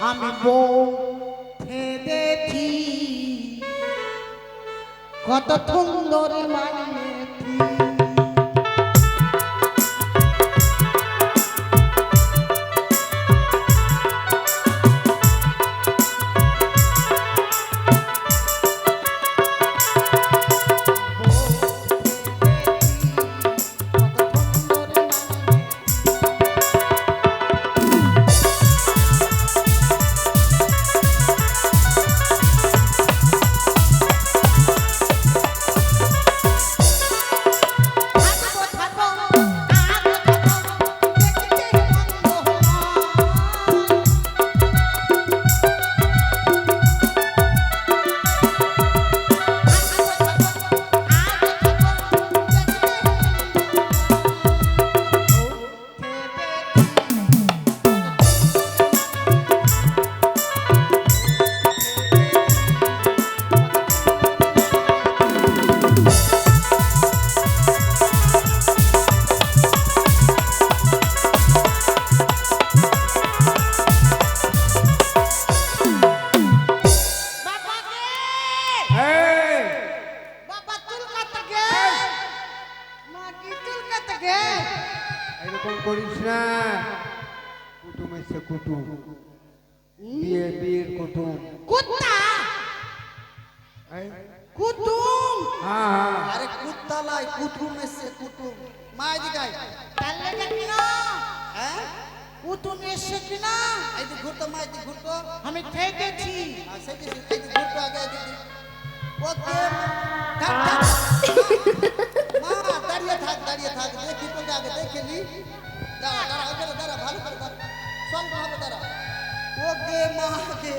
আমি বউ ফেদেছি কত সুন্দর মানিয়েছি কুতুম হ্যাঁ। হ্যাঁ আরে কুত্তা লাই কুটুম এসছে কুটুম। মা এদিকে আয়। তাহলে দেখি না? হ্যাঁ? কুতুম এসে কিনা এই যে ঘুরতো মা এদিকে ঘুরতো। আমি ঠেকেছি আর সেই যে এই যে ঘুরতো আগে ওকে। থাক থাক। মা দাঁড়িয়ে থাক দাঁড়িয়ে থাক। দেখি তোকে আগে দেখে নি। দাঁড়া দাঁড়া ওখানে দাঁড়া ভালো করে দাঁড়া। দাঁড়া। ওকে মা কে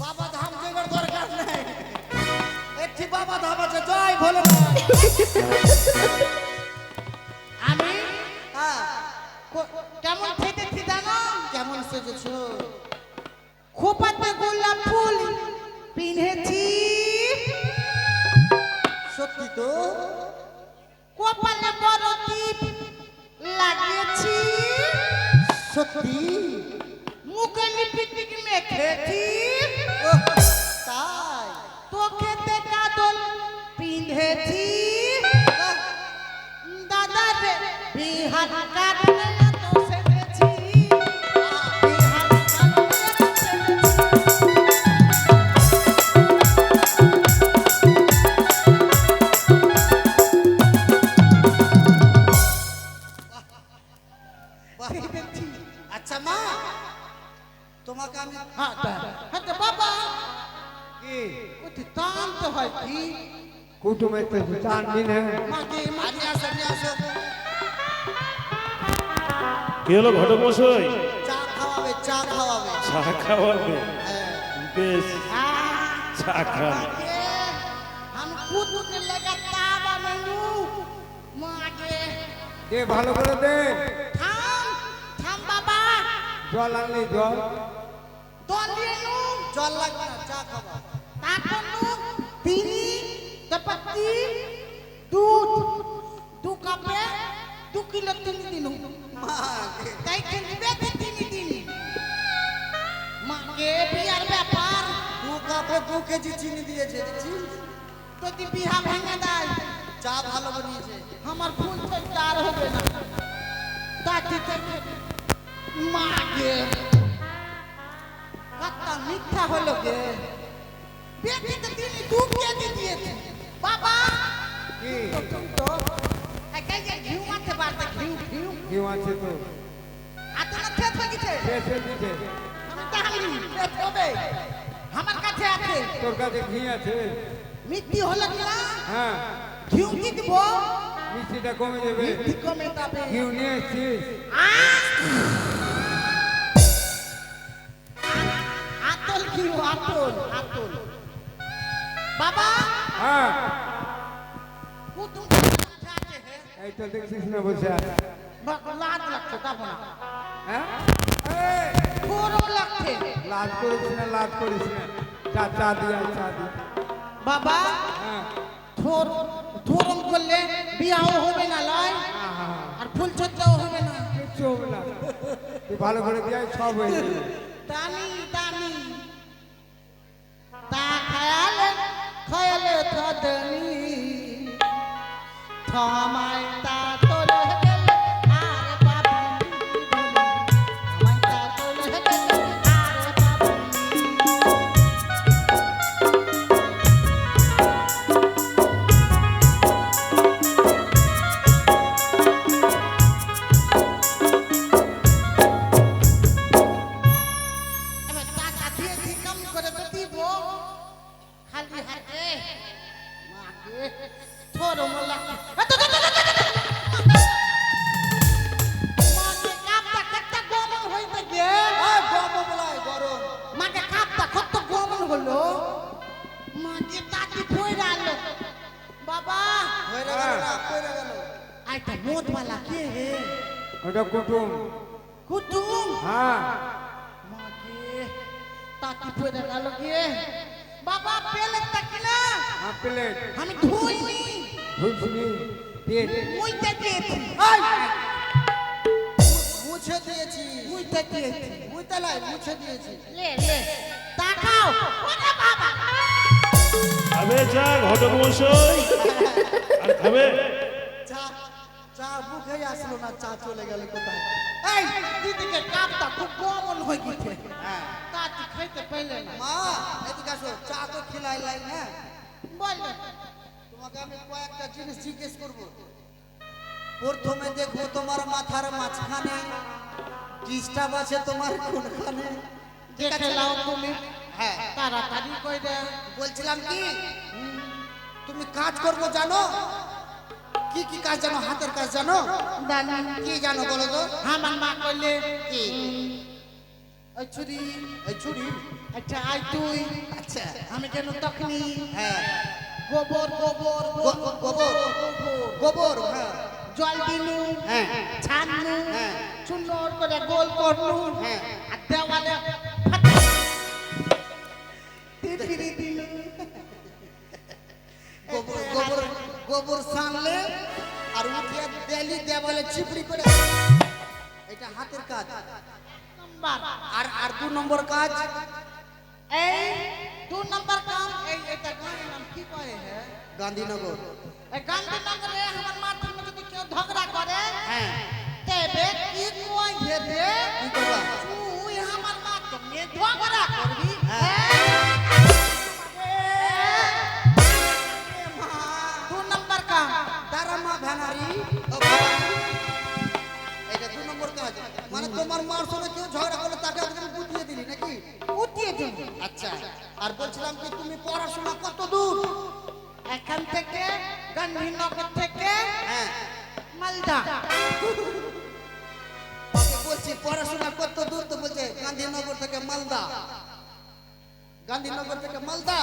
বাবা ধাম জেগার দরকার নাই। এটি বাবা ধাম আছে জয় ভোলে আমি? হ্যাঁ। কেমন ঠেকেছি জানো কেমন সেজেছো? খোপাতে গোলাপ ফুল পিনেছি সত্যি তো? কপালে বড় টিপ লাগিয়েছি। সত্যি? মুখে লিপস্টিক মেখেছি। ওহ, 他他 কি হলো ঘটক মশাই? চা খাওয়াবে চা খাওয়াবে। চা খাওয়াবে? হ্যাঁ। বেশ। চা হ্যাঁ। খান। দে ভালো করে দে। জল আনলি জল। জল লাগবে। দু কেজি চিনি দিয়েছে। যদি বিহা ভেঙে দেয় চা ভালো বানিয়েছে। আমার ফুল তো চার হবে না। থেকে মাগে কত মিথ্যা হলো গে বেটিতে তিনি দু কেজি দিয়েছে? বাবা! কি? তো একাই ঘিউ মারতে পারতে ঘিউ ঘিউ। কেউ আছে তো। আতো না লাগিছে শেষে দিছে আমি তাহলে হবে। আমার কাছে আছে। তোর কাছে ঘি আছে। মিথ্যি হলো কি না? হ্যাঁ। ঘিউ কি দিব? মিষ্টিটা কমে যাবে। মিথ্যি কমে যাবে। ঘিউ নিয়ে এসছিস। আতল ঘিউ আতল আতল। বাবা! হ্যাঁ। কুতুম আছে হে। এই তো দেখছিস না বসে আছে। লাজ লাগছে যাব হ্যাঁ? লাগছে। লাজ করিস না লাজ করিস না? চা চা দিয়া চা দিয়া। বাবা হ্যাঁ। থোর থোরম করলে বিয়াও হবে না লয়। হ্যাঁ, হ্যাঁ, আর ফুল ছত্রাও হবে না। কিচ্ছু হবে না। তুই ভালো করে দিয়ে সব হয়ে যাবে। দানি দানি তা খায়ালে খায়ালে থদনি থমাই তা ওটা কুটুম কুতুম হ্যাঁ মাকে তাতি ফইরা গেল কে বাবা পেলে তাকিনা হ্যাঁ প্লেট। আমি ধুইনি ভুসনি পেট মুইতে দিয়েছি। এই মুছে দিয়েছি। মুইতে দিয়েছি। মুইতালাই মুছে দিয়েছি। লে লে। তাকাও। ওরে বাবা। খাবে চা ঘটক মশাই আর খাবে? চা চা মুখে আসলো না চা চলে গেল কোথায়? এই দিদিকে কাপটা খুব কমন হয়ে গেছে। হ্যাঁ। তাতি খাইতে পাইলে না। মা এদিকে আসো। চা তো খিলাই লাই না বল। তোমাকে আমি কয়েকটা জিনিস জিজ্ঞেস করব। প্রথমে দেখব তোমার মাথার মাঝখানে ডিস্টার্ব আছে তোমার কোনখানে? দেখে তুমি। হ্যাঁ। তাড়াতাড়ি বলছিলাম কি? তুমি কাজ করব জানো? কি কি কাজ জানো? হাতের কাজ জানো? কি জানো বলো তো? আমার মা কইলে কি? ছুরি চুরি আচ্ছা আই তুই। আচ্ছা আমি কেন তখনি হ্যাঁ। গোবর গোবর গো- গো- গোবর। গোবর। হ্যাঁ। জল দিনু হ্যাঁ। ছানু হ্যাঁ। সুন্দর করে গোল করনু। হ্যাঁ। আর দেওয়ালে টিপিরি দিনু। গোবর গোবর গোবর সানলে আর উঠিয়ে দেলি দেওয়ালে চিপড়ি করে এটা হাতের কাজ। আর আর দু নম্বর কাজ? এই দু নম্বর কাম এই এটা গাঁয়ের নাম কি কয় হে? গান্ধীনগর। এই গান্ধীনগরে আমার মধ্যে যদি কেউ ঝগড়া করে? হ্যাঁ। তোমার মার সঙ্গে কেউ ঝগড়া করলে তাকে একদম বুঝিয়ে দিলি নাকি? উঠিয়ে দেবো আচ্ছা আর বলছিলাম কি তুমি পড়াশোনা কত দূর? এখান থেকে গান্ধীনগর থেকে হ্যাঁ। মালদা। বলছি পড়াশোনা কত দূর? তো বলছে গান্ধীনগর থেকে মালদা। গান্ধীনগর থেকে মালদা?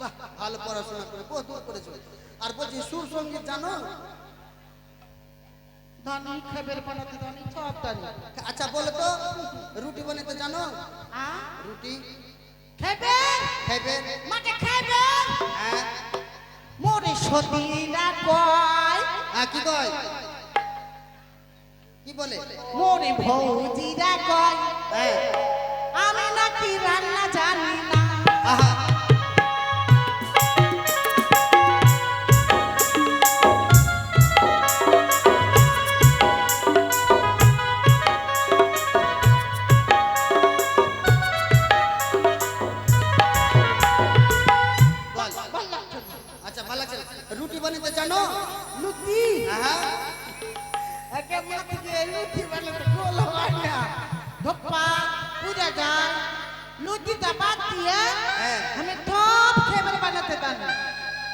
বাহ ভালো পড়াশোনা করে বহু দূর করেছ। আর বলছি সুর সংগীত জানো? ধনী খেবের বানাতে দানি সব দানি আচ্ছা বলো তো রুটি বানাতে জানো? আ? রুটি? খেবে? খেবে? মাকে খেবে? হ্যাঁ। মোরে সতীরা কয়? হ্যাঁ কি কয়? কি বলে? মোরে ভৌজিরা কয়? লুচি একে মাকে দিয়ে লুচি বানাতে গোল হয় না। ধপ্পা পুজা যায়। লুচিটা বাদ দিয়ে হ্যাঁ। আমি বানাতে জানি।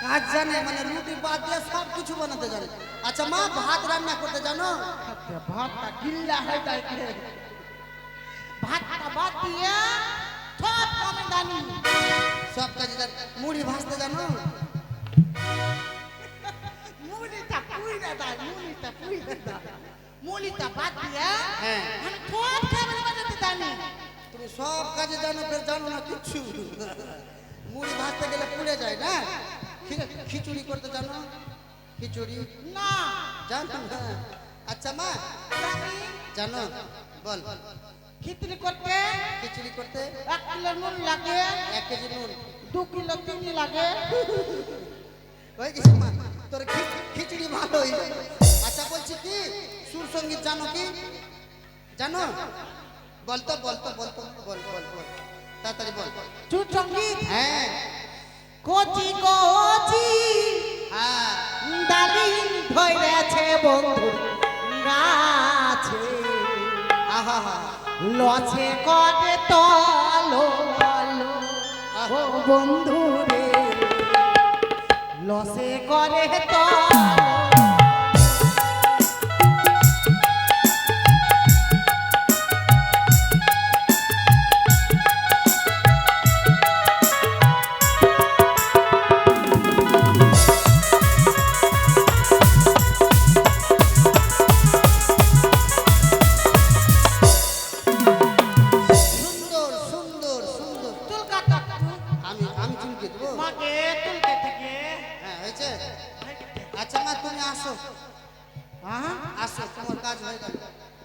কাজ জানে মানে রুটি বাদ দিয়ে সব কিছু বানাতে জানে। আচ্ছা মা ভাত রান্না করতে জানো? আচ্ছা, ভাতটা গিল্লা হয়ে যায় ভাতটা বাদ দিয়ে সব আমি জানি। সব কাজ মুড়ি ভাজতে জানো? মুড়িটা পুইরা বাদ দিয়ে হ্যাঁ। আমি সব খেবের বানাতে জানি। তুমি সব কাজে জানো ফের জানো না কিচ্ছু। মুড়ি ভাজতে গেলে পুড়ে যায় না? খিচুড়ি করতে জানো? খিচুড়ি? না। জানো। আচ্ছা মা। জানো। বল। খিচুড়ি করতে খিচুড়ি কিলো নুন লাগে। এক কেজি নুন। দু কিলো চিনি লাগে। হয়ে গেছে মা। তোর খিচ- খিচুড়ি ভালোই আচ্ছা বলছি কি? সুর সংগীত জানো কি? জানো? বলতো বলতো বলতো বল বল বল তাড়াতাড়ি বল। চুর সংগীত? হ্যাঁ। কচি কচি। হ্যাঁ। ডালিম ধরেছে বন্ধু গাছে। আহা হা লছে করে তলো ও বন্ধু রে। লসে করে তলো আসো। হ্যাঁ আসো তোমার কাজ হয়ে গেল।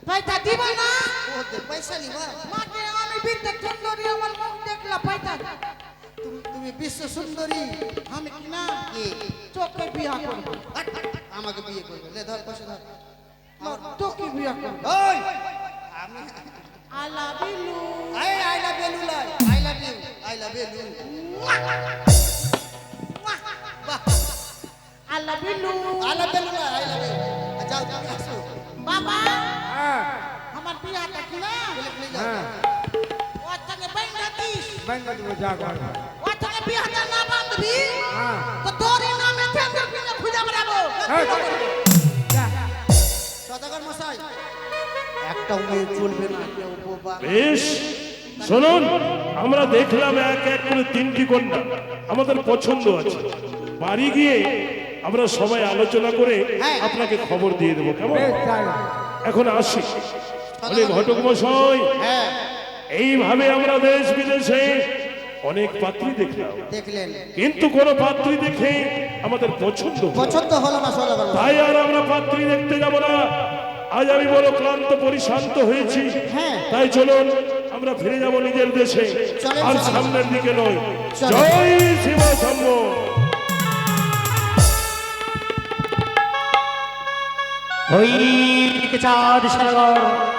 পয়সা দিব না। ও দে পয়সা নিবা। মাকে আমি বিদ্যে সুন্দরী আমার মুখ দেখলা পয়সা তুমি তুমি বিশ্ব সুন্দরী আমি কি না? কি? চোখে বিয়া করব। আমাকে বিয়ে করবে। লে ধর পয়সা ধর। তোকে বিয়া করব। ওই! আমি আলা বিলু I I love you lie I love you I love you আলা বিলু আই লাভ ইউ লাই আই লাভ ইউ যাও তুমি আসো। বাবা হ্যাঁ। আমার বিয়াটা কি না? হ্যাঁ। ও যা বিয়াটা না হ্যাঁ। তো তোর নামে টেন্ডার কিনে খুঁজে বেড়াবো। হ্যাঁ, সদাগর মশাই। একটাও মেয়ে চলবে না কেউ বোবা বেশ। শুনুন আমরা দেখলাম এক এক করে তিনটি কন্যা। আমাদের পছন্দ আছে। বাড়ি গিয়ে আমরা সবাই আলোচনা করে হ্যাঁ। আপনাকে খবর দিয়ে দেবো কেমন? এখন আসি। বলে ঘটক মশাই হ্যাঁ। এইভাবে আমরা দেশ বিদেশে অনেক পাত্রী দেখলাম। দেখলেন। কিন্তু কোন পাত্রী দেখে আমাদের পছন্দ পছন্দ হলো না তাই আর আমরা পাত্রী দেখতে যাব না। আজ আমি বড় ক্লান্ত পরিশান্ত হয়েছি। হ্যাঁ। তাই চলুন আমরা ফিরে যাব নিজের দেশে। আর সামনের দিকে নয়। জয় শিব শম্ভ ওই চাঁদ সাগর।